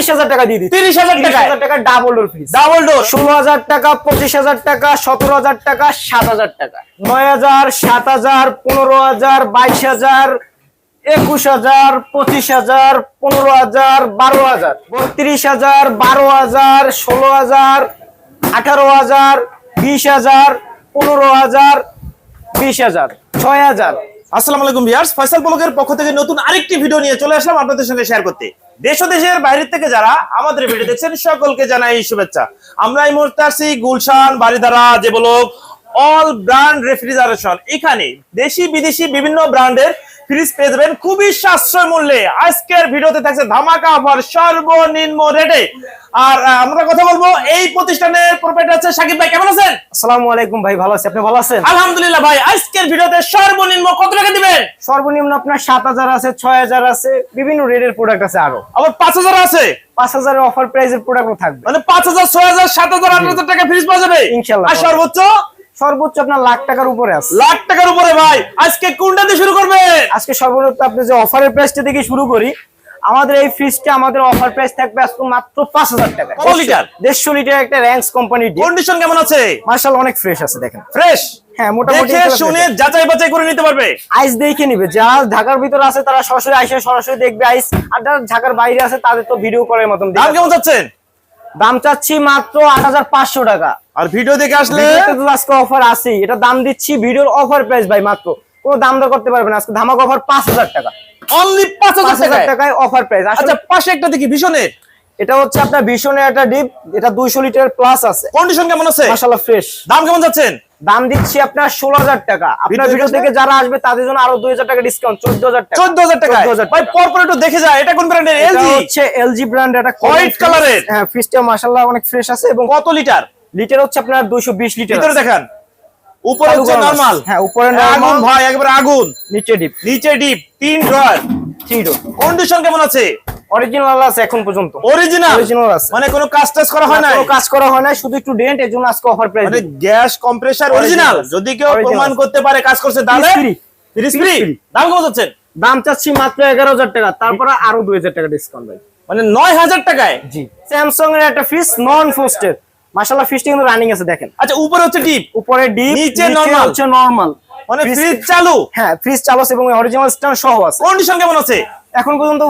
তিরিশ হাজার টাকা দিয়ে দিচ্ছি। তিরিশ হাজার টাকা টাকা double door fridge double door ষোলো হাজার টাকা পঁচিশ হাজার টাকা সতেরো হাজার টাকা সাত হাজার টাকা। নয় হাজার সাত হাজার পনেরো হাজার বাইশ হাজার একুশ হাজার পঁচিশ হাজার পনেরো হাজার বারো হাজার। বত্রিশ হাজার বারো হাজার ষোলো হাজার আঠারো হাজার বিশ হাজার পনেরো হাজার বিশ হাজার ছয় হাজার। আসসালামু আলাইকুম ভিউয়ার্স, ফয়সাল ব্লগের পক্ষ থেকে নতুন আরেকটি ভিডিও নিয়ে চলে আসলাম আপনাদের সঙ্গে শেয়ার করতে। দেশ দেশের বাইরে থেকে যারা আমাদের ভিডিও দেখছেন, সকলকে জানাই শুভেচ্ছা। আমরা এই মুহূর্তে আসছি গুলশান বাড়িধারা যে বলক অল ব্র্যান্ড রেফ্রিজারেশন এখানে দেশি বিদেশি বিভিন্ন ব্র্যান্ডের ফ্রিজ পেয়ে যাবেন খুবই সাশ্রয় মূল্যে। আজকের ভিডিওতে থাকছে ধামাকা অফার সর্বনিম্ন রেটে আর আমরা কথা বলব এই প্রতিষ্ঠানের প্রোপাইটার আছে সাকিব ভাই। কেমন আছেন? আসসালামু আলাইকুম ভাই ভালো আছি। আপনি ভালো আছেন? আলহামদুলিল্লাহ ভাই আজকের ভিডিওতে সর্বনিম্ন কত টাকা দিবেন? সর্বনিম্ন আপনার সাত হাজার আছে ছয় হাজার আছে বিভিন্ন রেটের প্রোডাক্ট আছে আরও। আবার পাঁচ হাজার আছে? পাঁচ হাজারের অফার প্রাইসের প্রোডাক্টও থাকবে। মানে পাঁচ হাজার ছয় হাজার সাত হাজার আট হাজার টাকা ফ্রিজ পাওয়া যাবে? ইনশাল্লাহ। আর সর্বোচ্চ সর্বোচ্চ আপনার লাখ টাকার উপরে আছে। লাখ টাকার উপরে ভাই। আজকে কোনটা দিয়ে শুরু করবেন আজকে সর্বনিম্ন আপনি যে অফারের প্রাইসটা থেকে শুরু করি আমাদের এই ফ্রিজটা আমাদের অফার প্রাইস থাকবে আজকে মাত্র পাঁচ হাজার টাকা। কত লিটার? দেড়শো লিটার একটা র্যাঙ্কস কোম্পানি কন্ডিশন কেমন আছে? মার্শাল অনেক ফ্রেশ আছে দেখেন। ফ্রেশ হ্যাঁ মোটামুটি শুনে যাচাই বাছাই করে নিতে পারবে। আইস দেখে নিবে। যারা ঢাকার ভিতরে আছে তারা সরাসরি আইসে সরাসরি দেখবে আইস আর যারা ঢাকার বাইরে আছে তাদের তো ভিডিও করার মতন দাম কেমন যাচ্ছেন দাম চাচ্ছি মাত্র আট হাজার পাঁচশো টাকা। আর ভিডিও দেখে আসলে আজকে অফার আছে এটা দাম দিচ্ছি ভিডিওর অফার প্রাইস ভাই মাত্র। কোনো দাম দর করতে পারবেন আজকে ধামাক অফার পাঁচ হাজার টাকা। অনলি পাঁচ হাজার টাকায়? অফার প্রাইস আচ্ছা পাশে একটা দেখি ভীষণের। এটা হচ্ছে আপনার ভীষণের একটা ডিপ এটা দুইশো লিটার প্লাস আছে। কন্ডিশন কেমন আছে? মাসাল্লাহ ফ্রেশ দাম কেমন যাচ্ছেন? দাম দিচ্ছি আপনার ষোলো হাজার টাকা। আপনার ভিডিও থেকে যারা আসবে তাদের জন্য আরও দুই হাজার টাকা ডিসকাউন্ট চোদ্দ হাজার টাকা। চোদ্দ হাজার টাকা ভাই পরপর একটু দেখে যায় এটা কোন ব্র্যান্ডের এলজি হচ্ছে এলজি ব্র্যান্ড এটা হোয়াইট কালারের? হ্যাঁ ফ্রিজটা মাসাল্লাহ অনেক ফ্রেশ আছে এবং কত লিটার লিটার হচ্ছে আপনার দুইশো বিশ লিটার ভিতরে দেখান। উপরে হচ্ছে নরমাল হ্যাঁ উপরে আগুন নরমাল ভাই একবারে আগুন। নিচে ডিপ নিচে ডিপ তিন ড্রয়ার থ্রি কন্ডিশন কেমন আছে? অরিজিনাল আছে এখন পর্যন্ত। অরিজিনাল Original আছে। মানে কোনো কাজ টাজ করা হয় না কোনো কাজ করা হয় না শুধু একটু ডেন্ট এর জন্য আজকে অফার প্রাইস মানে গ্যাস কম্প্রেসার অরিজিনাল যদি কেউ প্রমাণ করতে পারে কাজ করছে তাহলে Free। ফ্রি দাম কত হচ্ছে? দাম চাচ্ছি মাত্র এগারো হাজার টাকা তারপরে আরও দুই হাজার টাকা ডিসকাউন্ট ভাই। মানে নয় হাজার টাকায়? জি। স্যামসাং এর একটা ফ্রিজ নন ফোস্টেড মাশাআল্লাহ ফ্রিজটা কিন্তু রানিং আছে দেখেন। আচ্ছা উপরে হচ্ছে ডিপ উপরে ডিপ নিচে normal। হচ্ছে নরমাল মানে ফ্রিজ চালু। হ্যাঁ ফ্রিজ চালু আছে এবং অরিজিনাল স্ট্যান্ড সহ আছে। কন্ডিশন কেমন আছে? এখন পর্যন্ত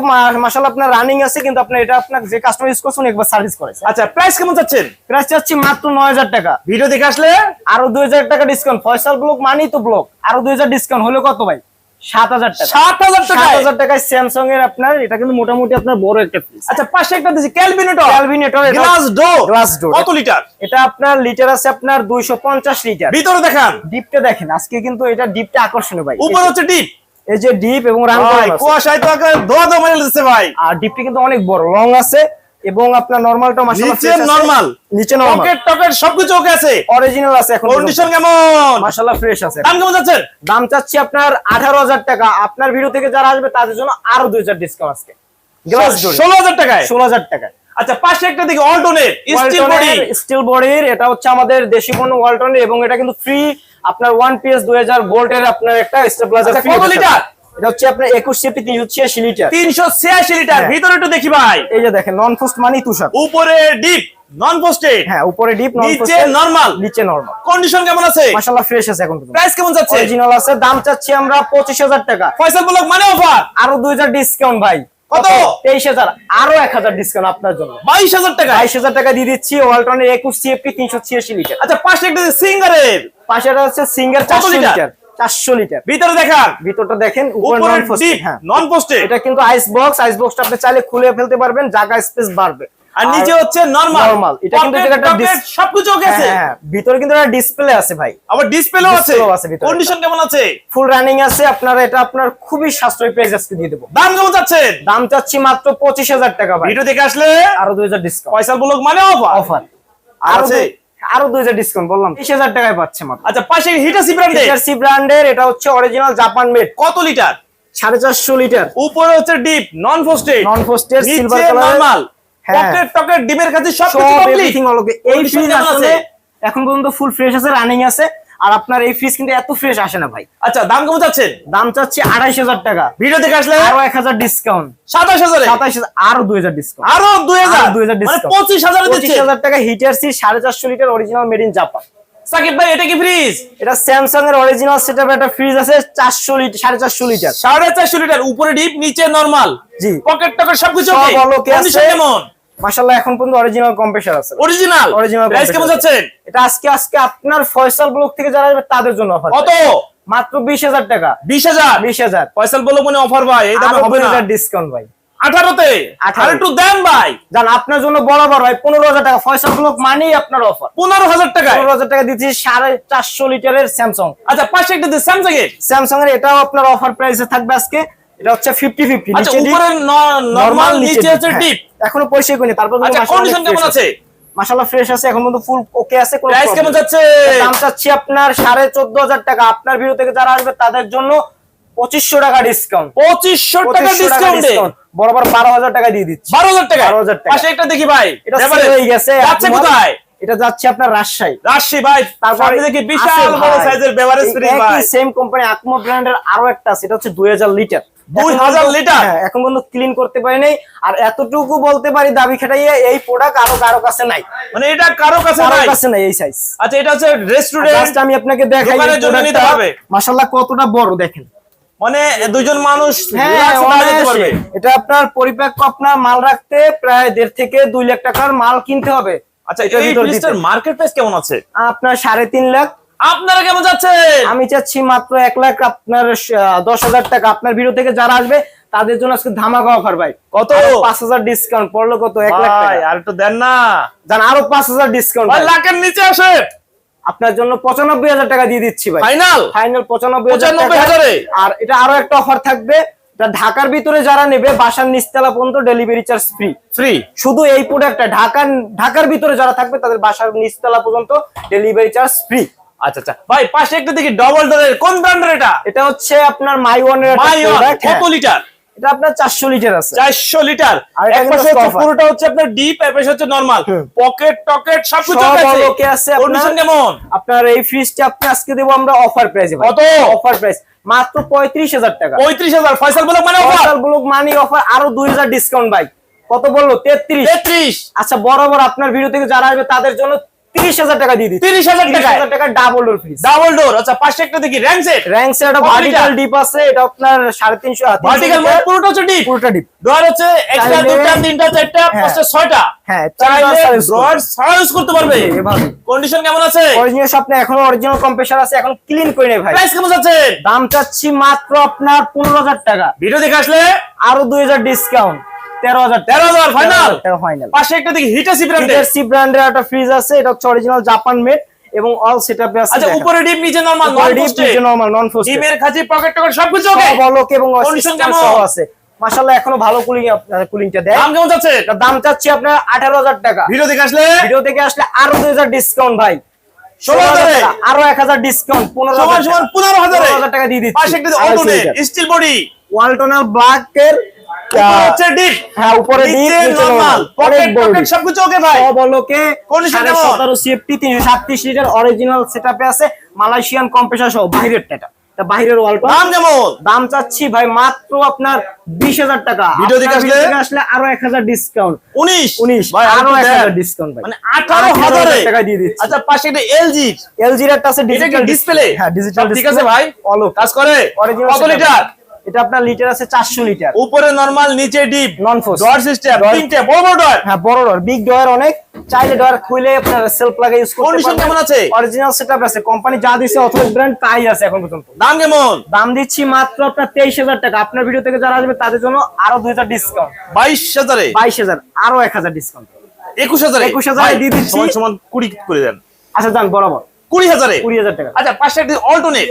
মাসাল আপনার রানিং আছে কিন্তু আপনি এটা আপনার যে কাস্টমার ইউজ করছেন একবার সার্ভিস করেছে। আচ্ছা প্রাইস কেমন চাচ্ছেন? প্রাইস চাচ্ছি মাত্র নয় হাজার টাকা। ভিডিও দেখে আসলে? আরও দুই হাজার টাকা ডিসকাউন্ট ফয়সাল ব্লক মানি তো ব্লক আরও দুই হাজার ডিসকাউন্ট হলে কত ভাই? সাত হাজার টাকা। সাত হাজার সাত টাকা হাজার টাকায় স্যামসাং এর আপনার এটা কিন্তু মোটামুটি আপনার বড় একটা ফ্রিজ আচ্ছা পাশে একটা দিছি Kelvinator Kelvinator glass door glass door কত লিটার এটা আপনার লিটার আছে আপনার দুইশো পঞ্চাশ লিটার ভিতরে দেখান। ডিপটা দেখেন আজকে কিন্তু এটা ডিপটা আকর্ষণীয় ভাই। উপরে হচ্ছে ডিপ এই যে ডিপ এবং রান কুয়াশায় তো মেরে ভাই। আর ডিপটা কিন্তু অনেক বড় লং আছে। এবং আপনার নরমালটা মাশাআল্লাহ নিচে। নরমাল নিচে নরমাল পকেট টকেট সবকিছু ওকে আছে। অরিজিনাল আছে এখন কন্ডিশন কেমন? মাশাআল্লাহ ফ্রেশ আছে। দাম কেমন যাচ্ছে? দাম চাচ্ছি আপনার আঠারো হাজার টাকা। আপনার ভিডিও থেকে যারা আসবে তাদের জন্য আরও দুই হাজার ডিসকাউন্ট আজকে। গ্লাস ডোর ষোলো হাজার টাকায়? ষোলো হাজার টাকা আচ্ছা পাশে একটা দিকে অল্টোনের স্টিল বডি স্টিল বডির এটা হচ্ছে আমাদের দেশি পণ্য ওয়ালটনের এবং এটা কিন্তু ফ্রি আপনার ওয়ান পিএস দুই হাজার ভোল্টের আপনার একটা স্টেবিলাইজার আচ্ছা, কত লিটার? এটা হচ্ছে আপনার একুশ সিপি তিনশো ছিয়াশি লিটার তিনশো ছিয়াশি লিটার হ্যাঁ। ভিতরে একটু দেখি ভাই। এই যে দেখেন নন পোস্ট মানি তুষার। উপরে ডিপ নন পোস্টেড হ্যাঁ উপরে ডিপ নন নিচে নরমাল নিচে নরমাল কন্ডিশন কেমন আছে? মাশাআল্লাহ ফ্রেশ আছে এখন প্রাইস কেমন যাচ্ছে? অরিজিনাল আছে দাম চাচ্ছি আমরা পঁচিশ হাজার টাকা। ফয়সাল ব্লক মানে অফার আরও দুই হাজার ডিসকাউন্ট ভাই। কত? তেইশ হাজার। আরও এক হাজার ডিসকাউন্ট আপনার জন্য। বাইশ হাজার টাকা? বাইশ হাজার টাকা দিয়ে দিচ্ছি ওয়ালটনের সিএফপি লিটার আচ্ছা পাশে একটা সিঙ্গারের পাশে সিঙ্গার কত চারশো লিটার? চারশো লিটার। ভিতরে দেখান। ভিতরটা দেখেন post- ডিপ হ্যাঁ। নন এটা কিন্তু আইস বক্স আইস বক্সটা আপনি চাইলে খুলে ফেলতে পারবেন জায়গা স্পেস বাড়বে। আর নিচে হচ্ছে নরমাল normal। এটা কিন্তু একটা সবকিছু ওকে হ্যাঁ, আছে হ্যাঁ, ভিতরে কিন্তু একটা ডিসপ্লে আছে ভাই। আবার ডিসপ্লেও আছে। Display-ও আছে ভিতরে। কন্ডিশন কেমন আছে? ফুল রানিং আছে আপনার এটা আপনার খুবই সাশ্রয়ী প্রাইস আজকে দিয়ে দেবো। দাম কেমন যাচ্ছেন দাম চাচ্ছি মাত্র পঁচিশ হাজার টাকা ভাই। ভিডিও দেখে আসলে আরও দুই হাজার ডিসকাউন্ট ফয়সাল ব্লক মানে অফার অফার আর আছে? আরও দুই হাজার ডিসকাউন্ট বললাম বিশ হাজার টাকায় পাচ্ছে মাত্র। আচ্ছা পাশে হিটাসি ব্র্যান্ডের সি ব্র্যান্ডের এটা হচ্ছে অরিজিনাল জাপান মেড কত লিটার? সাড়ে চারশো লিটার। উপরে হচ্ছে deep non frosted non frosted silver colour normal. Pocket টকেট ডিপের কাছে সব কিছু কমপ্লিট এই আসলে? এখন পর্যন্ত ফুল ফ্রেশ আছে রানিং আছে। আর আপনার এই ফ্রিজ কিন্তু এত ফ্রেশ আসে না ভাই। আচ্ছা দাম কেমন যাচ্ছেন দাম চাচ্ছি আড়াইশ হাজার টাকা। ভিডিও দেখে আসলে? আরও এক হাজার ডিসকাউন্ট সাতাশ হাজারে? সাতাইশ হাজার আরও দুই হাজার ডিসকাউন্ট আরও দুই হাজার? আরও 2000 মানে discount। পঁচিশ হাজারে পঁচিশ হাজার টাকা হিটার সি সাড়ে চারশো litre original made in Japan Sakib ভাই এটা কি ফ্রিজ এটা স্যামসাং এর অরিজিনাল সেটআপ একটা ফ্রিজ আছে লিটার সাড়ে চারশো লিটার সাড়ে চারশো লিটার উপরে ডিপ নিচে নরমাল জি। পকেট টকেট সবকিছু আছে। কেমন? মাশাল্লাহ এখন পর্যন্ত অরিজিনাল কম্প্রেসার আছে। অরিজিনাল অরিজিনাল প্রাইস কেমন যাচ্ছেন এটা আজকে আজকে আপনার ফয়সাল ব্লক থেকে যারা আসবে তাদের জন্য অফার কত? মাত্র বিশ হাজার টাকা। বিশ হাজার? বিশ হাজার। ফয়সাল বলো মানে অফার ভাই এই দামে হবে না। ডিসকাউন্ট ভাই। আঠারোতে? 18 আর একটু দেন ভাই। জান আপনার জন্য বরাবর ভাই পনেরো হাজার টাকা। ফয়সাল ব্লক মানেই আপনার অফার পনেরো হাজার টাকায়? পনেরো হাজার টাকা দিচ্ছি সাড়ে চারশো লিটারের স্যামসাং আচ্ছা পাঁচশো একটা স্যামসাং এর? স্যামসাং এর এটাও আপনার অফার প্রাইসে থাকবে আজকে। এটা হচ্ছে ফিফটি ফিফটি আচ্ছা উপরে নরমাল নিচে হচ্ছে ডিপ এখনও পরিষ্কার করিনি তারপর আচ্ছা কন্ডিশন কেমন আছে। মাশাআল্লাহ ফ্রেশ আছে এখন পর্যন্ত ফুল ওকে আছে কোনো প্রাইস কেমন যাচ্ছে? দাম চাচ্ছি আপনার সাড়ে চোদ্দ হাজার টাকা। আপনার ভিডিও থেকে যারা আসবে তাদের জন্য পঁচিশশো টাকা ডিসকাউন্ট পঁচিশশো টাকা ডিসকাউন্টে বরাবর বারো হাজার টাকা দিয়ে দিচ্ছি। বারো হাজার টাকা 12,000 টাকা। পাশে একটা দেখি ভাই। এটা হয়ে গেছে। যাচ্ছে কোথায়? এটা যাচ্ছে আপনার রাজশাহী। রাজশাহী ভাই। তারপরে দেখি বিশাল বড় সাইজের বেভারেজ ফ্রিজ ভাই। সেম কোম্পানি আকমো ব্র্যান্ডের আরও একটা আছে এটা হচ্ছে দুই হাজার লিটার 2000 লিটার? হ্যাঁ, এখন পর্যন্ত ক্লিন করতে পারি নাই। আর এতটুকু বলতে পারি দাবি খাটাইয়ে এই প্রোডাক্ট আরও কারও কাছে নাই। মানে এটা কারও কাছে কারও কাছে নাই এই সাইজ আচ্ছা এটা হচ্ছে রেস্টুরেন্ট আমি আপনাকে দেখাই দোকানের জন্য নিতে পারবে। মাশাআল্লাহ কতটা বড় দেখেন। মানে দুজন মানুষ হ্যাঁ এটা আপনার পরিপক্ক আপনার মাল রাখতে প্রায় দেড় থেকে দুই লাখ টাকার মাল কিনতে হবে। আচ্ছা। মার্কেট প্রাইস কেমন আছে? আপনার সাড়ে তিন লাখ। আপনারা কেমন যাচ্ছে আমি চাচ্ছি মাত্র এক লাখ আপনার দশ হাজার টাকা। আপনার ভিডিও থেকে যারা আসবে তাদের জন্য আজকে ধামাকা অফার ভাই। কত? পাঁচ হাজার ডিসকাউন্ট পড়ল কত? এক লাখ আর একটু দেন না। জান আরও পাঁচ হাজার ডিসকাউন্ট লাখের নিচে আসে। আপনার জন্য পঁচানব্বই হাজার টাকা দিয়ে দিচ্ছি ভাই। ফাইনাল ফাইনাল পঁচানব্বই হাজার 95 টাকা। আর এটা আরও একটা অফার থাকবে ঢাকার ভিতরে যারা নেবে বাসার নিচতলা পর্যন্ত ডেলিভারি চার্জ ফ্রি ফ্রি শুধু এই প্রোডাক্টটা ঢাকার ঢাকার ভিতরে যারা থাকবে তাদের বাসার নিচতলা পর্যন্ত ডেলিভারি চার্জ ফ্রি আচ্ছা আচ্ছা। ভাই পাশে একটা দেখি ডবল ডোরের কোন ব্র্যান্ডের এটা? এটা হচ্ছে আপনার মাই ওয়ানের কত লিটার? এটা আপনার চারশো লিটার আছে। চারশো লিটার। এক পাশে হচ্ছে পুরোটা হচ্ছে আপনার ডিপ এক পাশে হচ্ছে নরমাল পকেট টকেট সবকিছু আছে। লোকে আছে কন্ডিশন কেমন? আপনার এই ফ্রিজটা আপনি আজকে দেবো আমরা অফার প্রাইসে কত? অফার প্রাইস মাত্র পঁয়ত্রিশ হাজার টাকা। পঁয়ত্রিশ হাজার। ফয়সাল মানে অফার ফয়সাল ব্লক মানি অফার আরও দুই হাজার ডিসকাউন্ট ভাই। কত বলল? তেত্রিশ। তেত্রিশ। আচ্ছা বরাবর আপনার ভিডিও থেকে যারা আসবে তাদের জন্য তিরিশ হাজার টাকা দিয়ে দিচ্ছি। তিরিশ হাজার টাকা double door fridge double door আচ্ছা পাশে একটা দেখি র্যাঙ্ক সেট র্যাঙ্ক সেট একটা ভার্টিক্যাল ডিপ আছে এটা আপনার সাড়ে তিনশো ভার্টিক্যাল মানে পুরোটা হচ্ছে ডিপ পুরোটা ডিপ ডোর হচ্ছে একটা দুটা তিনটা চারটা হ্যাঁ। পাঁচটা ছয়টা? হ্যাঁ করতে পারবে? কন্ডিশন কেমন আছে? অরিজিনাল স্বপ্নে এখনও অরিজিনাল কম্প্রেসার আছে এখন ক্লিন করে নেই ভাই। প্রাইস কেমন দাম চাচ্ছি মাত্র আপনার পনেরো হাজার টাকা। ভিডিও দেখে আসলে? আরও দুই হাজার ডিসকাউন্ট তেরো হাজার তেরো হাজার ফাইনাল ফাইনাল পাশে একটা দেখি হিটাসি ব্র্যান্ডের পিটার ব্র্যান্ডের একটা ফ্রিজ আছে এটা হচ্ছে অরিজিনাল জাপান মেড এবং অল সেটআপে আছে আচ্ছা উপরে ডিপ নিচে নরমাল নন পোস্টে নরমাল নন ফোস্ট ডিমের খাঁচি পকেট টকেট সবকিছু ওকে বলক এবং Condition কেমন? আছে। মাশাআল্লাহ এখনও ভালো কুলিং কুলিংটা দেয়। দাম কেমন যাচ্ছে? দাম চাচ্ছি আপনার আঠারো হাজার টাকা। ভিডিও দেখে আসলে? ভিডিও থেকে আসলে আরও দুই হাজার ডিসকাউন্ট ভাই। আরও এক হাজার ডিসকাউন্ট পনেরো সমান সমান পনেরো হাজারে? হাজার টাকা দিয়ে দিচ্ছি। পাশে একটা আড়াইশো স্টিল বডি ওয়ালটনের ব্ল্যাক এর হচ্ছে ডিপ। হ্যাঁ উপরে ডিপ নরমাল পকেট। সবকিছু ওকে ভাই। কেমন? লিটার অরিজিনাল সেটআপে আছে। মালয়েশিয়ান কম্প্রেসার সহ বাইরের টাকা বাইরের ওয়ালটন দাম কেমন? দাম চাচ্ছি ভাই মাত্র আপনার বিশ হাজার টাকা। ভিডিও দেখে আসলে? আসলে আরও এক হাজার ডিসকাউন্ট উনিশ? উনিশ। ভাই আরও এক হাজার ডিসকাউন্ট ভাই। মানে আঠারো হাজার টাকা দিয়ে দিচ্ছি। আচ্ছা পাশে একটা এলজি এলজির একটা আছে ডিজিটাল ডিসপ্লে হ্যাঁ ডিজিটাল ঠিক আছে ভাই? অলো কাজ করে? অরিজিনাল কত লিটার? এটা আপনার লিটার আছে চারশো লিটার উপরে নরমাল নিচে deep non frost door system তিনটে বড় বড় হ্যাঁ বড় বিগ ডোর অনেক। চাইলে ডোর খুলে আপনার সেলফ লাগে ইউজ করতে Condition কেমন আছে? অরিজিনাল সেটআপ আছে। কোম্পানি যা দিছে অথবা ব্র্যান্ড তাই আছে এখন পর্যন্ত। দাম কেমন? দাম দিচ্ছি মাত্র আপনার তেইশ হাজার টাকা। আপনার ভিডিও থেকে যারা আসবে তাদের জন্য আরও দুই হাজার ডিসকাউন্ট বাইশ হাজারে? বাইশ হাজার আরও এক হাজার ডিসকাউন্ট একুশ হাজারে? 21,000 ভাই, দিয়ে দিচ্ছি। সমান সমান কুড়ি করে দেন। আচ্ছা যান বরাবর। কুড়ি হাজারে। কুড়ি হাজার টাকা। আচ্ছা পাশে একটা অল্টোনেট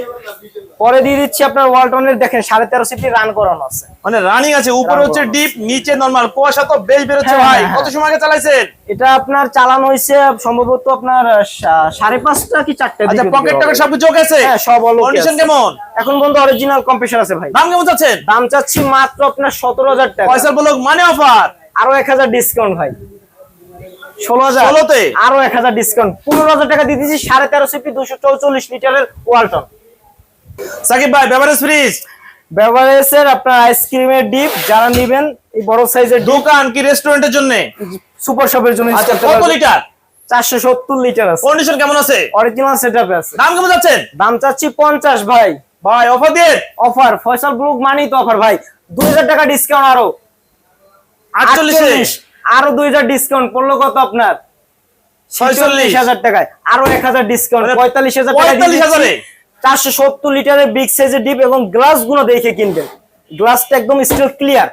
পরে দিয়ে দিচ্ছি আপনার ওয়ালটনের দেখেন সাড়ে তেরো সিটি রান করানো আছে। মানে রানিং আছে উপরে হচ্ছে ডিপ নিচে নরমাল কুয়াশা তো বেশ বেরোচ্ছে হ্যাঁ, ভাই। হ্যাঁ, কত সময় আগে চালাইছেন? এটা আপনার চালানো হয়েছে সম্ভবত আপনার সাড়ে পাঁচটা কি চারটে আচ্ছা পকেট টকেট সবকিছু ওকে আছে? হ্যাঁ সব কন্ডিশন কেমন? এখন অরিজিনাল কম্প্রেসার আছে ভাই। দাম কেমন চাচ্ছেন? দাম চাচ্ছি মাত্র আপনার সতেরো হাজার টাকা। পয়সা মানে অফার আরও এক হাজার ডিসকাউন্ট ভাই। ষোলো হাজার। ষোলোতে? আরও এক হাজার ডিসকাউন্ট পনেরো হাজার টাকা দিয়ে দিচ্ছি সাড়ে তেরো সিপি দুশো চৌচল্লিশ লিটারের ওয়ালটন সাকিব ভাই বেভারেজ ফ্রিজ বেভারেজের আপনার আইসক্রিমের ডিপ যারা নিবেন এই বড় সাইজের দোকান কি রেস্টুরেন্টের জন্য? সুপার শপের জন্য আচ্ছা কত লিটার চারশো সত্তর লিটার আছে। কন্ডিশন কেমন আছে? অরিজিনাল আছে। দাম কেমন যাচ্ছেন? দাম চাচ্ছি পঞ্চাশ ভাই। ভাই অফার দিয়ে? অফার ফয়সাল গ্রুপ মানি তো অফার ভাই। দুই হাজার টাকা ডিসকাউন্ট আরও। আটচল্লিশে আটচল্লিশ। আরও দুই হাজার ডিসকাউন্ট পড়ল কত আপনার? ছয়চল্লিশ। হাজার টাকায়। আরও এক হাজার ডিসকাউন্ট পঁয়তাল্লিশ হাজার পঁয়তাল্লিশ হাজারে? চারশো সত্তর লিটারের বিগ সাইজের ডিপ এবং গ্লাসগুলো দেখে কিনবেন। গ্লাসটা একদম স্টিল ক্লিয়ার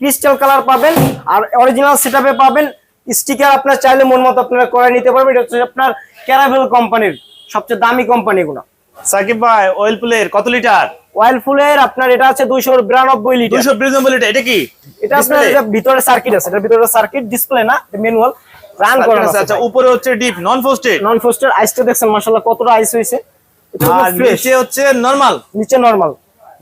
ক্রিস্টাল কালার পাবেন আর অরিজিনাল সেটআপে পাবেন। স্টিকার আপনার চাইলে মন মতো আপনারা করে নিতে পারবেন। এটা হচ্ছে আপনার ক্যারাভেল কোম্পানির সবচেয়ে দামি কোম্পানি গুলো সাকিব ভাই অয়েল প্লের কত লিটার? ওয়াইল ফুলের আপনার এটা আছে দুইশো বিরানব্বই লিটার। দুইশো ব্রিজনেবল লিটার এটা কি? এটা আপনার এটা ভিতরে সার্কিট আছে এটার ভিতরে সার্কিট ডিসপ্লে না ম্যানুয়াল রান করা আচ্ছা, আচ্ছা উপরে হচ্ছে ডিপ নন ফোস্টেড নন ফোস্টার আইসটা দেখছেন মাশাআল্লাহ কতটা আইস হয়েছে। এটা আর নিচে হচ্ছে নরমাল নিচে নরমাল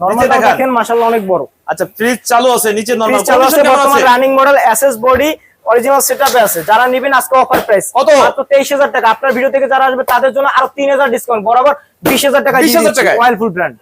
নরমাল দেখান। দেখেন মাশাআল্লাহ অনেক বড়। আচ্ছা ফ্রিজ চালু আছে নিচে নরমাল চালু আছে বর্তমান running model SS body original সেটআপে আছে। যারা নেবেন আজকে অফার প্রাইস কত? মাত্র 23000 টাকা। আপনার ভিডিও থেকে যারা আসবে তাদের জন্য আরও 3000 ডিসকাউন্ট বরাবর 20000 টাকা 20,000 টাকা অয়েল ফুল ব্র্যান্ড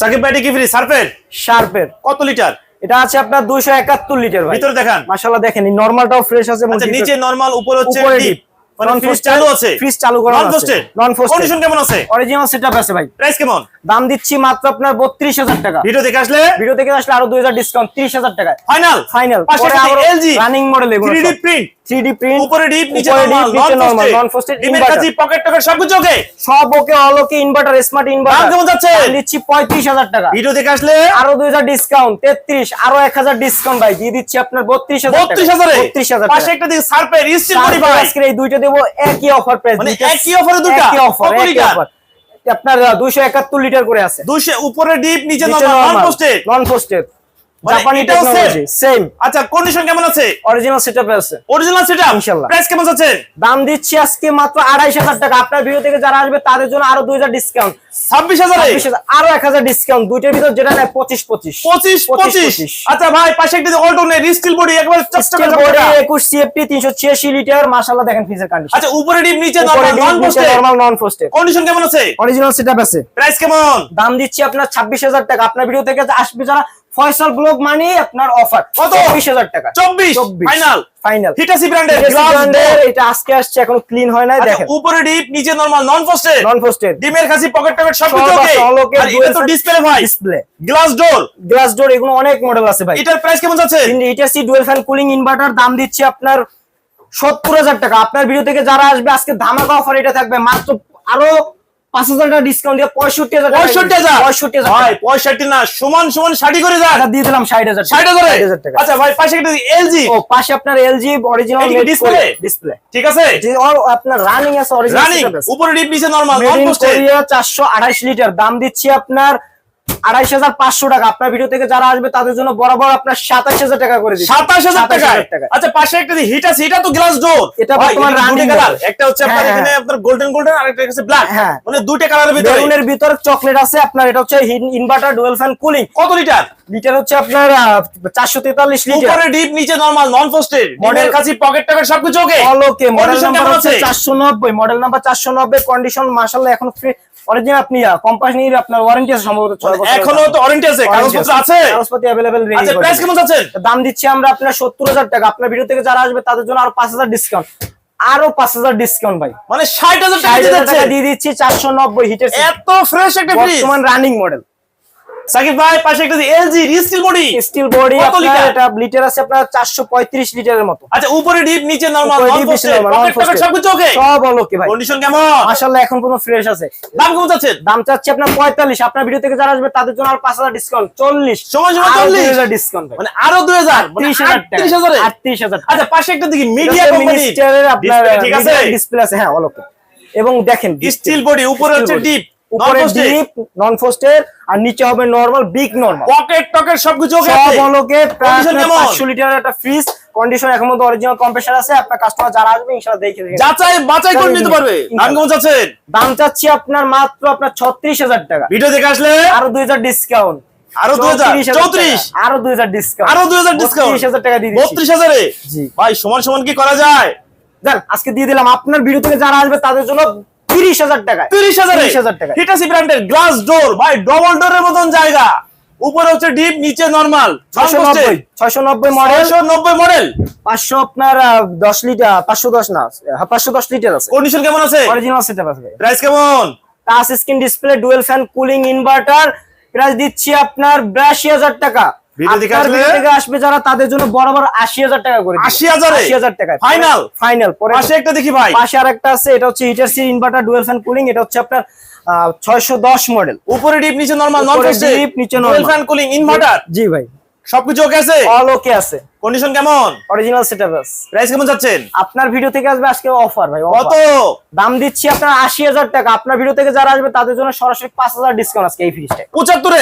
সাকিব ভাই কি ফ্রি সার্ফের? শার্পের কত লিটার এটা আছে আপনার 271 লিটার ভাই। ভিতরে দেখেন। মাশাআল্লাহ দেখেন নরমালটাও ফ্রেশ আছে আচ্ছা নিচে নরমাল উপরে হচ্ছে ডিপ deep। ফ্রিজ চালু আছে? fridge চালু করা নন আছে। ফোস্টেড Non কন্ডিশন কেমন আছে? অরিজিনাল সেটআপ আছে ভাই। প্রাইস কেমন? দাম দিচ্ছি মাত্র আপনার 32000 টাকা। ভিডিও দেখে আসলে? ভিডিও থেকে আসলে আরও 2000 ডিসকাউন্ট 30000 টাকা। ফাইনাল ফাইনাল পরে আরও এলজি রানিং মডেল এগুলো 3D প্রিন্ট 3D প্রিন্ট উপরে ডিপ নিচে নরমাল deep, নিচে normal, নন non-frosted, ফোস্টেড ডিমের inverter। কাছে পকেট টকেট সবকিছু ওকে সব okay all okay inverter smart inverter দাম কেমন যাচ্ছে? দিচ্ছি 35000 টাকা। ভিডিও দেখে আসলে? আরও 2000 ডিসকাউন্ট 33 আরও 1000 ডিসকাউন্ট ভাই দিয়ে দিচ্ছি আপনার 32000 বত্রিশ হাজারে? 32000 পাশে একটা দিকে সার্ফের স্টিল বডি ভাই আজকে এই দুইটা দেবো একই অফার প্রাইস মানে একই অফারে দুটো? একই অফার একই? অফার আপনার 271 লিটার করে আছে। দুইশো উপরে ডিপ নিচে normal non frosted non frosted জাপানি টেকনোলজি সেম আচ্ছা কন্ডিশন কেমন আছে? অরিজিনাল সেটআপে আছে। অরিজিনাল সেটআপ ইনশাল্লাহ। প্রাইস কেমন যাচ্ছে? দাম দিচ্ছি আজকে মাত্র টাকা। আপনার ভিডিও থেকে যারা আসবে তাদের জন্য আরও দুই হাজার ডিসকাউন্ট ছাব্বিশ হাজারে? আরও এক হাজার ডিসকাউন্ট দুইটার ভিতর যেটা নেয় পঁচিশ পঁচিশ। পঁচিশ পঁচিশ আচ্ছা ভাই পাশে একটা স্টিল বডি একবার চকচকে। একুশ সিএফটি তিনশো ছিয়াশি লিটার মাসাল্লাহ দেখেন কন্ডিশন আচ্ছা উপরে ডিপ নিচে normal non frosted normal non condition কেমন আছে? অরিজিনাল সেটআপ আছে। প্রাইস কেমন? দাম দিচ্ছি আপনার ছাব্বিশ হাজার টাকা। আপনার ভিডিও থেকে আসবে যারা ফয়সাল ব্লগ মানি আপনার অফার কত? চব্বিশ হাজার টাকা। চব্বিশ। ফাইনাল ফাইনাল হিটাসি ব্র্যান্ডের গ্লাস এটা আজকে আসছে এখন ক্লিন হয় নাই দেখেন। উপরে ডিপ নিচে নরমাল নন ফোস্টেড নন পোস্টেড ডিমের কাছে পকেট টকেট সব কিছু ওকে আর এটা তো ডিসপ্লে ভাই। Display glass door glass door এগুলো অনেক মডেল আছে ভাই। এটার প্রাইস কেমন যাচ্ছে? Hitachi dual fan cooling inverter দাম দিচ্ছে আপনার সত্তর হাজার টাকা। আপনার ভিডিও থেকে যারা আসবে আজকে ধামাকা অফার এটা থাকবে। মাত্র আরও পাঁচ হাজার টাকা ডিসকাউন্ট দিয়ে পঁয়ষট্টি হাজার পঁয়ষট্টি হাজার? পঁয়ষট্টি হাজার ভাই পঁয়ষট্টি না সমান সমান ষাটি করে যান দিয়ে দিলাম ষাট হাজার ষাট হাজারে। টাকা। আচ্ছা ভাই পাশে একটা এলজি ও পাশে আপনার এলজি অরিজিনাল ডিসপ্লে ডিসপ্লে ঠিক আছে? আপনার রানিং আছে অরিজিনাল রানিং উপরে ডিপ নিচে normal non made in frosted Korea চারশো আঠাইশ লিটার। দাম দিচ্ছি আপনার আড়াইশ হাজার পাঁচশো টাকা। আপনার ভিডিও থেকে যারা আসবে তাদের জন্য বরাবর আপনার সাতাশ হাজার টাকা করে দিচ্ছি। সাতাশ হাজার টাকা আচ্ছা পাশে একটা হিট আছে এটা তো গ্লাস ডোর এটা বর্তমান running কালার একটা হচ্ছে আপনার হ্যাঁ, এখানে হ্যাঁ। আপনার গোল্ডেন গোল্ডেন আর একটা হচ্ছে ব্ল্যাক। মানে দুইটা কালারের ভিতরে বেলুনের ভিতর চকলেট আছে আপনার এটা হচ্ছে ইনভার্টার ডুয়েল ফ্যান কুলিং কত লিটার লিটার হচ্ছে আপনার চারশো তেতাল্লিশ লিটার উপরে ডিপ নিচে নরমাল নন পোস্টেড মডেল কাছে পকেট টকেট সবকিছু ওকে অলোকে মডেল নাম্বার হচ্ছে আছে? চারশো নব্বই। মডেল নাম্বার চারশো নব্বই কন্ডিশন মাসাল্লাহ এখন অরিজিনাল আপনি কোম্পানির আপনার ওয়ারেন্টি আছে সম্ভবত 6 বছর এখনও তো ওয়ারেন্টি আছে কাগজপত্র আছে? কাগজপত্র অ্যাভেলেবেল আচ্ছা প্রাইস কেমন আছে দাম দিচ্ছি আমরা আপনার সত্তর হাজার টাকা। আপনার ভিডিও থেকে যারা আসবে তাদের জন্য আরও পাঁচ হাজার ডিসকাউন্ট আরও পাঁচ হাজার ডিসকাউন্ট ভাই। মানে ষাট হাজার টাকা দিয়ে দিচ্ছি? চারশো নব্বই হিটের এত ফ্রেশ একটা ফ্রিজ বর্তমান রানিং মডেল সাকিব ভাই পাশে একটা এলজি বডি স্টিল বডি আপনার এটা লিটার আছে আপনার চারশো পঁয়ত্রিশ লিটারের মতো। আচ্ছা উপরে ডিপ নিচে নরমাল। সবকিছু ওকে সব ভাই। কন্ডিশন কেমন? মাসাল্লাহ এখন কোনো ফ্রেশ আছে। দাম কেমন যাচ্ছেন দাম চাচ্ছি আপনার পঁয়তাল্লিশ। আপনার ভিডিও থেকে যারা আসবে তাদের জন্য আর পাঁচ হাজার ডিসকাউন্ট চল্লিশ। সময় সময় চল্লিশ? ডিসকাউন্ট মানে আরও দুই হাজার? ত্রিশ হাজার টাকা। ত্রিশ হাজারে? আটত্রিশ হাজার আচ্ছা পাশে একটা দিকে মিডিয়া কোম্পানি আপনার ঠিক আছে? ডিসপ্লে আছে হ্যাঁ অলোকে এবং দেখেন স্টিল বডি উপরে হচ্ছে ডিপ উপরে ডিপ নন ফোস্টের আর নিচে হবে নরমাল বিগ নরমাল পকেট টকেট সবকিছু ওকে সব অলোকে প্রায় Condition আপনার 500 লিটারের একটা ফ্রিজ কন্ডিশন এখন মধ্যে অরিজিনাল কম্প্রেসার আছে আপনার কাস্টমার যারা আসবে ইনশাআল্লাহ দেখে দেখে যাচাই বাছাই করে নিতে পারবে। দাম যাচ্ছেন দাম চাচ্ছি আপনার মাত্র আপনার ছত্রিশ হাজার টাকা। ভিডিও দেখে আসলে? আরও দুই হাজার ডিসকাউন্ট আরও ডিসকাউন্ট আরও দুই হাজার ডিসকাউন্ট হাজার টাকা দিয়ে দিচ্ছি। ভাই সমান সমান কি করা যায়? যান আজকে দিয়ে দিলাম। আপনার ভিডিও থেকে যারা আসবে তাদের জন্য তিরিশ হাজার টাকা তিরিশ হাজার? তিরিশ হাজার টাকা হিটাসি ব্র্যান্ডের গ্লাস ডোর ভাই ডবল ডোরের মতন জায়গা। উপরে হচ্ছে ডিপ নিচে নরমাল ছয়শো নব্বই মডেল নব্বই মডেল পাঁচশো আপনার দশ লিটার পাঁচশো দশ না হ্যাঁ, পাঁচশো দশ লিটার আছে। কন্ডিশন কেমন আছে? অরিজিনাল সেটআপ আছে প্রাইস কেমন? Touch screen display dual fan cooling inverter price দিচ্ছি আপনার বিরাশি হাজার টাকা। আপনার ভিডিও থেকে আসবে যারা তাদের জন্য বরাবর আশি হাজার টাকা করে 80,000 এ? আশি হাজার টাকা Final? ফাইনাল পরে পাশে একটা দেখি ভাই। পাশে আরেকটা আছে এটা হচ্ছে Hitachi inverter dual fan cooling এটা হচ্ছে আপনার ছয়শো দশ মডেল উপরে ডিপ নিচে নরমাল নন উপরে deep, নিচে normal। ফ্যান কুলিং ইনভার্টার জি ভাই। সবকিছু ওকে আছে? অল ওকে আছে। কন্ডিশন কেমন? অরিজিনাল সেটআপ আছে। প্রাইস কেমন যাচ্ছেন? আপনার ভিডিও থেকে আসবে আজকে অফার ভাই কত? দাম দিচ্ছি আপনার আশি হাজার টাকা। আপনার ভিডিও থেকে যারা আসবে তাদের জন্য সরাসরি পাঁচ হাজার ডিসকাউন্ট আজকে এই পঁচাত্তরে?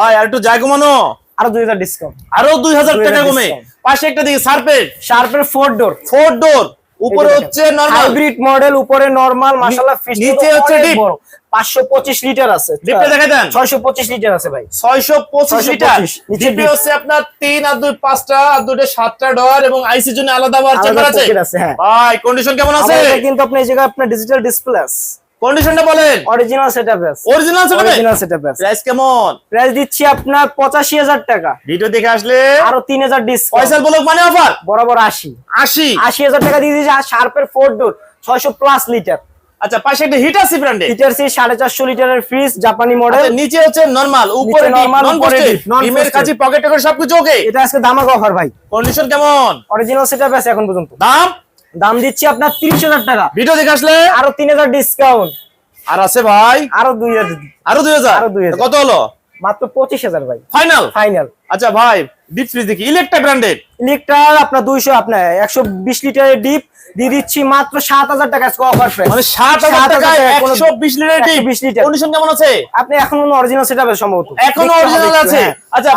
ভাই আর একটু জায় কমানো। আরও দুই হাজার ডিসকাউন্ট আরও দুই হাজার 2000 টাকা কমে। পাশে একটা দিকে সার্পেট শার্পের ফোর ডোর ফোর ডোর উপরে হচ্ছে নরমাল হাইব্রিড মডেল উপরে নরমাল মাশাআল্লাহ ফ্রিজ নিচে হচ্ছে। পাঁচশো পঁচিশ লিটার আছে। ডিপটা দেখা দেন। ছয়শো পঁচিশ লিটার আছে ভাই। ছয়শো পঁচিশ 625 লিটার নিচে ডিপি হচ্ছে আপনার তিন আর দুই পাঁচটা আর দুটো সাতটা ডর এবং আইসি জন্য আলাদা বার চেম্বার আছে? হ্যাঁ। ভাই কন্ডিশন কেমন আছে? কিন্তু আপনি এই জায়গায় আপনার ডিজিটাল ডিসপ্লে আছে। কন্ডিশনটা বলেন। অরিজিনাল সেটআপ আছে অরিজিনাল সেটা অরিজিনাল সেটআপ আছে প্রাইস কেমন? প্রাইস দিচ্ছি আপনার পঁচাশি হাজার টাকা। ভিডিও দেখে আসলে? আরও তিন হাজার ডিসকাউন্ট পয়সার বলক মানে অফার বরাবর আশি। আশি? আশি হাজার টাকা দিয়ে দিয়েছে শার্পের ফোর ডোর ছয়শো প্লাস লিটার আচ্ছা পাশে একটা হিট আছে ব্র্যান্ডে লিটার সি সাড়ে চারশো লিটারের ফ্রিজ জাপানি মডেল নিচে হচ্ছে নরমাল উপরে নন উপরে ডিমের কাছে পকেট টকেট সবকিছু ওকে এটা আজকে দামাক অফার ভাই। কন্ডিশন কেমন? অরিজিনাল সেটআপ আছে এখন পর্যন্ত। দাম? দাম দিচ্ছি আপনার তিরিশ হাজার টাকা। ভিডিও দেখে আসলে? আরও তিন হাজার ডিসকাউন্ট আর আছে ভাই? আরও দুই হাজার আরও দুই হাজার? আরও 2000 কত হলো? মাত্র পঁচিশ হাজার ভাই। ফাইনাল ফাইনাল আচ্ছা ভাই ডিপ ফ্রিজ দেখি। ইলেকট্রা ব্র্যান্ডেড ইলেকট্রাল আপনার দুইশো আপনার একশো বিশ লিটারের ডিপ দিয়ে দিচ্ছি মাত্র সাত হাজার টাকা অফার প্রাইস মানে ষাট হাজার টাকা একশো বিশ লিটার ডিপ 120 লিটার। কন্ডিশন কেমন আছে? আপনি এখন অরিজিনাল সেট সম্ভবত। এখনও একটু, আছে। হ্যাঁ। আচ্ছা,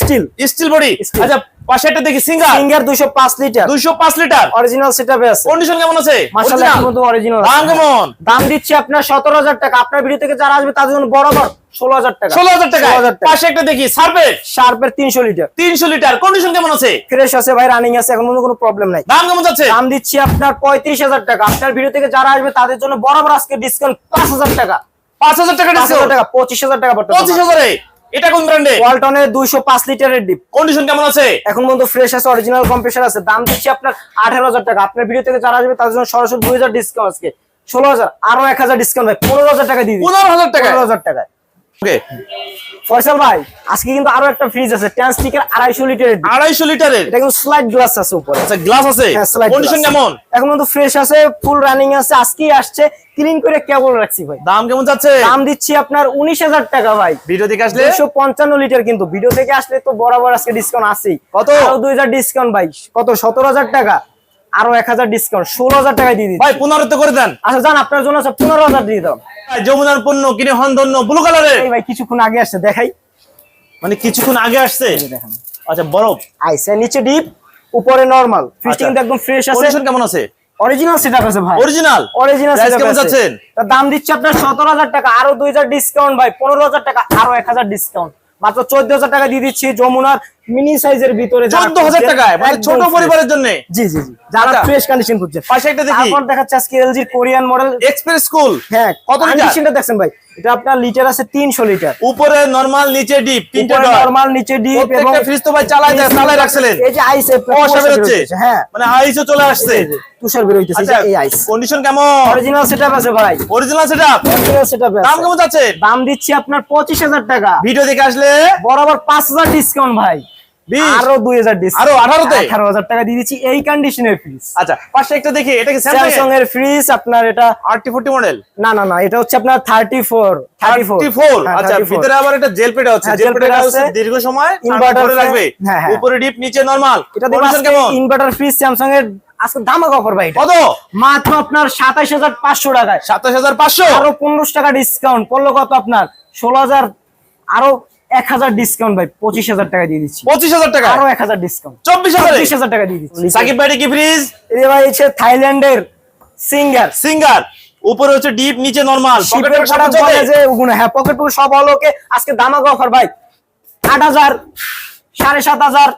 স্টিল স্টিল বডি আচ্ছা পাশে একটা দেখি সিঙ্গার সিঙ্গার দুইশো পাঁচ লিটার। দুইশো পাঁচ লিটার। অরিজিনাল সেট আছে। কন্ডিশন কেমন আছে? মাসাল্লাহ Original? অরিজিনাল দাম কেমন দাম দিচ্ছি আপনার সতেরো হাজার টাকা। আপনার ভিডিও থেকে যারা আসবে তাদের জন্য বরাবর ষোলো হাজার টাকা। ষোলো হাজার টাকা। 16,000 টাকা। পাশে একটা দেখি সার্ভে শার্পের তিনশো লিটার। তিনশো লিটার। কন্ডিশন কেমন আছে? ফ্রেশ আছে ভাই রানিং আছে এখন কোনো প্রবলেম নাই। দাম কেমন যাচ্ছে? দাম দিচ্ছি আপনার পঁয়ত্রিশ হাজার টাকা। আপনার ভিডিও থেকে যারা আসবে তাদের জন্য বরাবর আজকে ডিসকাউন্ট পাঁচ হাজার টাকা। পাঁচ হাজার টাকা পাঁচ হাজার টাকা পঁচিশ হাজার টাকা পঁচিশ হাজারে? এটা কোন ব্র্যান্ডে ওয়ালটনে দুইশো পাঁচ লিটারের ডিপ কন্ডিশন কেমন আছে? এখন পর্যন্ত ফ্রেশ আছে অরিজিনাল কম্প্রেসার আছে। দাম দিচ্ছি আপনার আঠারো হাজার টাকা। আপনার ভিডিও থেকে যারা আসবে তার জন্য সরাসরি দুই হাজার ডিসকাউন্ট আজকে। ষোলো হাজার আরও এক হাজার ডিসকাউন্ট ভাই পনেরো হাজার টাকা দিয়ে দিন পনেরো হাজার টাকা পনেরো হাজার টাকায়। ওকে ফয়সাল ভাই আজকে কিন্তু আরও একটা ফ্রিজ আছে ট্যান স্টিকের আড়াইশো লিটারের ডিপ। আড়াইশো লিটারের এটা কিন্তু স্লাইড গ্লাস আছে উপরে। আচ্ছা গ্লাস আছে? হ্যাঁ, কন্ডিশন কেমন? এখন কিন্তু ফ্রেশ আছে ফুল রানিং আছে আজকেই আসছে ক্লিন করে কেবল রাখছি ভাই। দাম কেমন যাচ্ছে? দাম দিচ্ছি আপনার উনিশ হাজার টাকা ভাই। ভিডিও দেখে আসলে? দুশো পঞ্চান্ন লিটার কিন্তু। ভিডিও থেকে আসলে তো বরাবর আজকে ডিসকাউন্ট আছেই। কত? আরও দুই হাজার ডিসকাউন্ট ভাই। কত? সতেরো হাজার টাকা। আরও এক হাজার ডিসকাউন্ট ষোলো হাজার টাকায় দিয়ে দিচ্ছি। ভাই পুনরাবৃত্ত করে দেন। আচ্ছা জান আপনার জন্য পনেরো হাজার দিয়ে দাও। যমুনার পণ্য কিনে হন ধন্য ব্লু কালারের এই ভাই কিছুক্ষণ আগে আসছে দেখাই। মানে কিছুক্ষণ আগে আসছে? দেখেন। আচ্ছা বরফ। আইসে নিচে ডিপ উপরে নরমাল ফিশটা আচ্ছা। একদম ফ্রেশ আছে। কন্ডিশন কেমন আছে? অরিজিনাল সেটআপ আছে ভাই। অরিজিনাল অরিজিনাল সেটআপ কেমন আছে। যাচ্ছেন? দাম দিচ্ছে আপনার সতেরো হাজার টাকা আরও দুই হাজার ডিসকাউন্ট ভাই পনেরো হাজার টাকা আরও এক হাজার ডিসকাউন্ট মাত্র চোদ্দ হাজার টাকা দিয়ে দিচ্ছি যমুনার মিনি সাইজের ভিতরে চোদ্দ হাজার টাকায়? মানে ছোট পরিবারের জন্য? জি জি জি। যারা। ফ্রেশ কন্ডিশন খুঁজছে পাশে একটা দেখি। তারপর দেখাচ্ছে আজকে LG Korean model express school হ্যাঁ কত? কন্ডিশনটা দেখছেন ভাই। এটা আপনার লিটার আছে তিনশো লিটার। উপরে নরমাল নিচে ডিপ তিনটে নরমাল নিচে ডিপ প্রত্যেকটা ফ্রিজ তো ভাই চালাই যায় চালাই রাখছিলেন। এই যে আইস কুয়াশা বেরোচ্ছে হ্যাঁ। মানে আইসও চলে আসছে। তুষার বের হইতেছে এই যে আচ্ছা আইস কন্ডিশন কেমন? অরিজিনাল সেটআপ আছে ভাই। অরিজিনাল সেটআপ অরিজিনাল সেটআপ দাম কেমন যাচ্ছে? দাম দিচ্ছি আপনার পঁচিশ হাজার টাকা। ভিডিও দেখে আসলে? বরাবর পাঁচ হাজার ডিসকাউন্ট ভাই। আরও দুই হাজার আরও 18 আঠারো হাজার টাকা দিয়ে দিচ্ছি এই কন্ডিশনের ফ্রিজ আচ্ছা পাশে একটা দেখি এটা কি স্যামসাং এর? ফ্রিজ আপনার এটা আরটি ফোরটি মডেল না না না এটা হচ্ছে আপনার থার্টি ফোর থার্টি ফোর আচ্ছা ভিতরে আবার একটা জেল পেটা হচ্ছে হ্যাঁ, জেল পেটা হচ্ছে দীর্ঘ সময় Inverter রাখবে হ্যাঁ, হ্যাঁ। উপরে ডিপ নিচে নরমাল এটা কেমন? ইনভার্টার ফ্রিজ স্যামসাং এর আজকে দামাক অফার ভাই কত? মাত্র আপনার সাতাইশ হাজার পাঁচশো টাকায়। সাতাশ হাজার পাঁচশো? আরও পনেরোশো টাকা ডিসকাউন্ট পড়ল কত আপনার? ষোলো হাজার আরও এক হাজার ডিসকাউন্ট ভাই পঁচিশ হাজার টাকা দিয়ে দিচ্ছি। পঁচিশ হাজার টাকা? আরও এক হাজার ডিসকাউন্ট চব্বিশ হাজার? চব্বিশ হাজার টাকা দিয়ে দিচ্ছি। সাকিব ভাই কি ফ্রিজ ভাই হচ্ছে থাইল্যান্ডের সিঙ্গার সিঙ্গার উপরে হচ্ছে ডিপ নিচে নরমাল হ্যাঁ পকেট পকেট সব আজকে অফার ভাই। আট হাজার সাড়ে সাত হাজার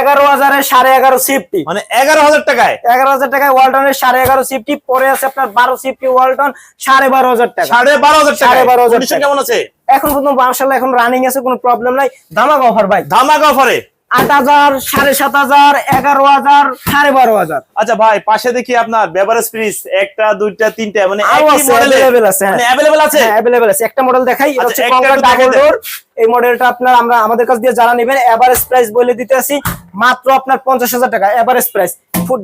এগারো হাজারে সাড়ে এগারো সিফটি মানে এগারো হাজার টাকায়? এগারো হাজার টাকায় ওয়ালটনের সাড়ে এগারো সিফটি পরে আছে আপনার বারো সিফটি ওয়ালটন সাড়ে বারো হাজার টাকা। সাড়ে বারো হাজার সাড়ে বারো হাজার। কেমন আছে? এখন পর্যন্ত মার্শাল্লাহ এখন রানিং আছে কোনো প্রবলেম নাই। ধামাক অফার ভাই। ধামাক অফারে আট হাজার সাড়ে সাত হাজার এগারো হাজার সাড়ে বারো হাজার। আচ্ছা ভাই পাশে দেখি আপনার বেভারেজ ফ্রিজ একটা দুইটা তিনটা মানে অ্যাভেলেবেল আছে, অ্যাভেলেবেল আছে। মানে অ্যাভেলেবল আছে? হ্যাঁ আছে। একটা মডেল দেখাই হচ্ছে এই মডেলটা আপনার আমরা আমাদের কাছ দিয়ে যারা নেবেন এভারেজ প্রাইস বলে দিতে আসি মাত্র আপনার পঞ্চাশ হাজার টাকা এভারেজ প্রাইস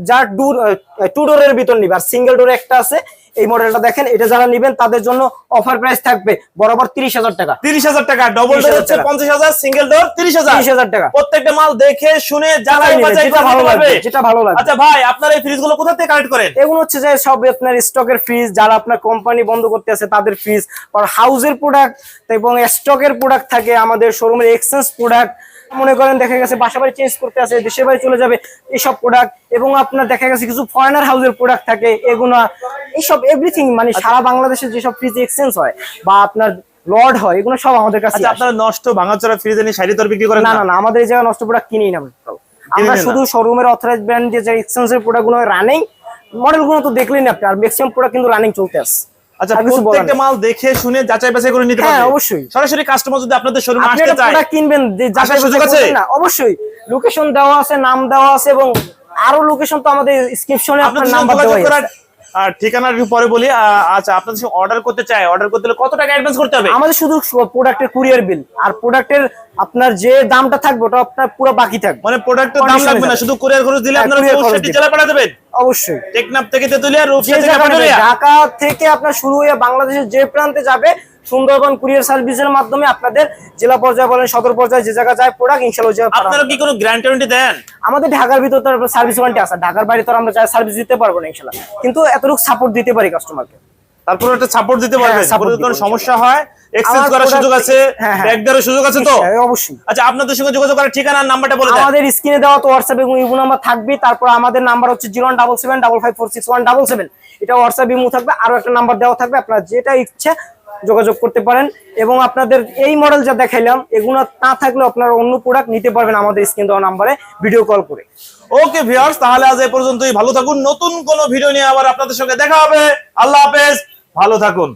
যার ডোর টু ডোরের ভিতর নিবে আর সিঙ্গেল ডোর একটা আছে এই মডেলটা দেখেন এটা যারা নেবেন তাদের জন্য অফার প্রাইস থাকবে বরাবর তিরিশ হাজার টাকা। তিরিশ হাজার টাকা ডবল ডোর হচ্ছে পঞ্চাশ হাজার সিঙ্গেল ডোর তিরিশ হাজার। তিরিশ হাজার টাকা। প্রত্যেকটা মাল দেখে শুনে যেটা ভালো লাগবে। যেটা ভালো লাগবে। আচ্ছা ভাই আপনার এই ফ্রিজগুলো কোথা থেকে কালেক্ট করেন? এগুলো হচ্ছে যে সব আপনার স্টকের ফ্রিজ যারা আপনার কোম্পানি বন্ধ করতে আছে তাদের ফ্রিজ আর হাউসের প্রোডাক্ট এবং স্টকের প্রোডাক্ট থাকে আমাদের শোরুমের এক্সচেঞ্জ প্রোডাক্ট মনে করেন দেখা গেছে বাসা বাড়ি চেঞ্জ করতে আছে দেশের বাড়ি চলে যাবে এইসব প্রোডাক্ট এবং আপনার দেখা গেছে কিছু ফরেনার হাউসের প্রোডাক্ট থাকে এগুলো এইসব এভরিথিং মানে সারা বাংলাদেশে যেসব ফ্রিজ এক্সচেঞ্জ হয় বা আপনার লর্ড হয় এগুলো সব আমাদের কাছে আচ্ছা আপনারা নষ্ট ভাঙাচোরা ফ্রিজ এনে শাড়ি তর বিক্রি করেন না না? না আমাদের এই জায়গায় নষ্ট প্রোডাক্ট কিনি না আমরা। শুধু শোরুমের অথরাইজ ব্র্যান্ড যে এক্সচেঞ্জের প্রোডাক্টগুলো রানিং মডেলগুলো তো দেখলেন আপনি আর ম্যাক্সিমাম প্রোডাক্ট কিন্তু রানিং চলতে আছে আচ্ছা প্রত্যেকটা মাল দেখে শুনে যাচাই বাছাই করে নিতে হ্যাঁ, অবশ্যই। সরাসরি কাস্টমার যদি আপনাদের শোরুমে আসতে চায় প্রোডাক্ট কিনবেন যে যাচাই সুযোগ আছে? না অবশ্যই লোকেশন দেওয়া আছে নাম দেওয়া আছে এবং আরও লোকেশন তো আমাদের ডেসক্রিপশনে আপনার নাম্বার দেওয়া আর ঠিকানার পরে বলি আচ্ছা আপনাদের সঙ্গে অর্ডার করতে চাই অর্ডার করতে হলে কত টাকা অ্যাডভান্স করতে হবে? আমাদের শুধু প্রোডাক্টের কুরিয়ার বিল আর প্রোডাক্টের আপনার যে দামটা থাকবে ওটা আপনার পুরো বাকি থাকবে। মানে প্রোডাক্টের দাম লাগবে না শুধু কুরিয়ার খরচ দিলে হ্যাঁ, আপনারা পৌঁছে। জেলা পাঠা দেবেন অবশ্যই। টেকনাফ থেকে তেতুলিয়া রূপসা থেকে ঢাকা থেকে আপনার শুরু হয়ে বাংলাদেশের যে প্রান্তে যাবে সুন্দরবন কুরিয়ার সার্ভিসের মাধ্যমে আপনাদের জেলা পর্যায়ে বলেন সদর পর্যায়ে যে জায়গা যায় প্রোডাক্ট ইনশাল্লাহ আপনারা কি কোনো গ্যারান্টি দেন? আমাদের ঢাকার ভিতর তো সার্ভিস ওয়ারেন্টি আছে। ঢাকার বাইরে তো আমরা সার্ভিস দিতে পারব না ইনশাল্লাহ কিন্তু এতটুকু সাপোর্ট দিতে পারি কাস্টমারকে তারপর একটা সাপোর্ট দিতে হ্যাঁ, support কোনো সমস্যা হয়? এক্সচেঞ্জ করার সুযোগ আছে? হ্যাঁ, হ্যাঁ। ব্যাগ দেওয়ার সুযোগ আছে তো? অবশ্যই। আচ্ছা আপনাদের সঙ্গে যোগাযোগ করার ঠিকানা আর নাম্বারটা বলে দেন। আমাদের স্ক্রিনে দেওয়া তো হোয়াটসঅ্যাপ এবং ইমো নাম্বার থাকবে। তারপর আমাদের নাম্বার হচ্ছে zero one double seven double five four six one double seven এটা হোয়াটসঅ্যাপ ইমো থাকবে। আরও একটা নাম্বার দেওয়া থাকবে। আপনার যেটা ইচ্ছে যোগাযোগ করতে পারেন এবং আপনাদের এই মডেল যা দেখাইলাম, এগুলো না থাকলে আপনারা অন্য প্রোডাক্ট নিতে পারবেন আমাদের স্ক্রিন দেওয়া নাম্বারে ভিডিও কল করে। ওকে ভিউয়ার্স তাহলে আজ এ পর্যন্তই। ভালো থাকুন। নতুন কোন ভিডিও নিয়ে আবার আপনাদের সঙ্গে দেখা হবে। আল্লাহ হাফেজ। ভালো থাকুন।